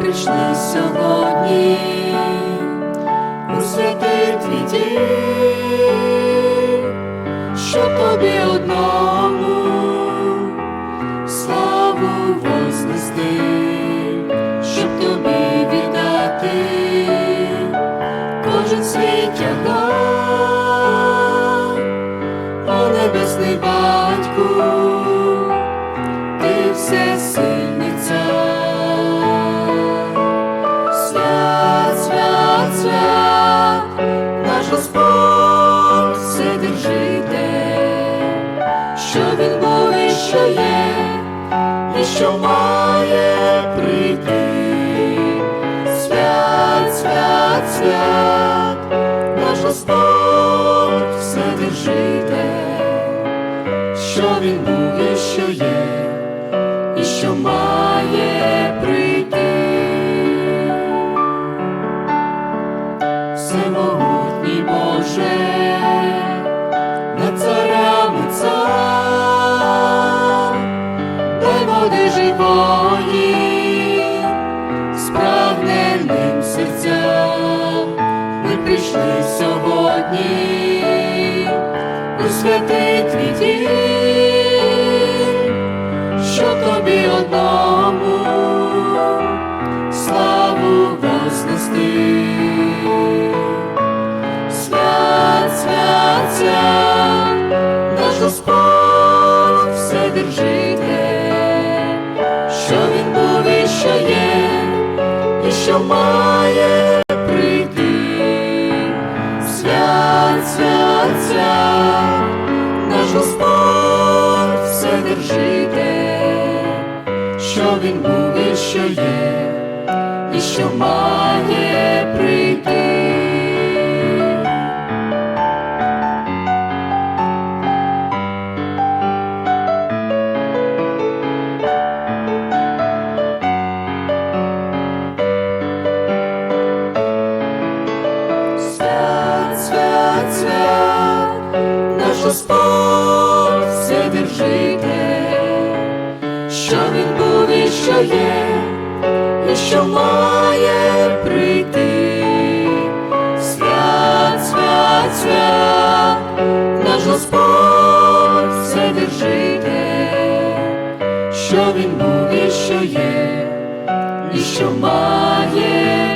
прийшли сьогодні святий твій дім, щоб тобі одному славу вознести, щоб тобі віддати кожен свій тягар, о небесний Господь Вседержитель, що він був і що є, і що має прийти. Свят, свят, свят, наш Господь Вседержитель, що він був і що є, і що має води живої, справненим серцям, ми прийшли сьогодні. У святий твій що має прийти. Свят, свят, свят, наш Господь Вседержитель, що він був і що є, і що має Господь Вседержитель, що він був і що є, і що має прийти. Свят, свят, свят, наш Господь Вседержитель, що він був і що є, і що має